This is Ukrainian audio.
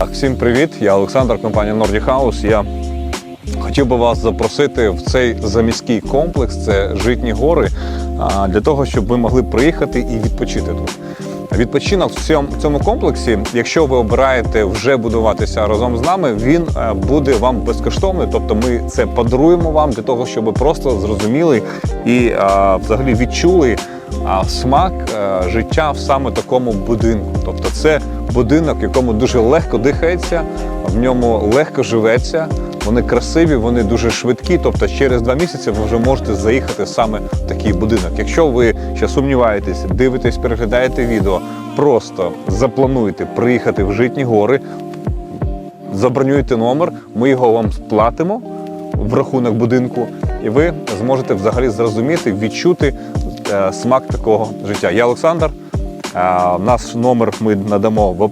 Так, всім привіт! Я Олександр, компанія Nordic House. Я хотів би вас запросити в цей заміський комплекс, це Житні гори, для того, щоб ви могли приїхати і відпочити тут. Відпочинок в цьому, комплексі, якщо ви обираєте вже будуватися разом з нами, він е, буде вам безкоштовний. Тобто ми це подаруємо вам для того, щоб ви просто зрозуміли і е, взагалі відчули а, смак е, життя в саме такому будинку. Тобто, це будинок, якому дуже легко дихається, в ньому легко живеться. Вони красиві, вони дуже швидкі. Тобто, через два місяці ви вже можете заїхати саме в такий будинок. Якщо ви ще сумніваєтесь, дивитесь, переглядаєте відео, просто заплануйте приїхати в Житні гори, забронюйте номер, ми його вам сплатимо в рахунок будинку, і ви зможете взагалі зрозуміти, відчути е, смак такого життя. Я Олександр. Е, Наш номер ми надамо в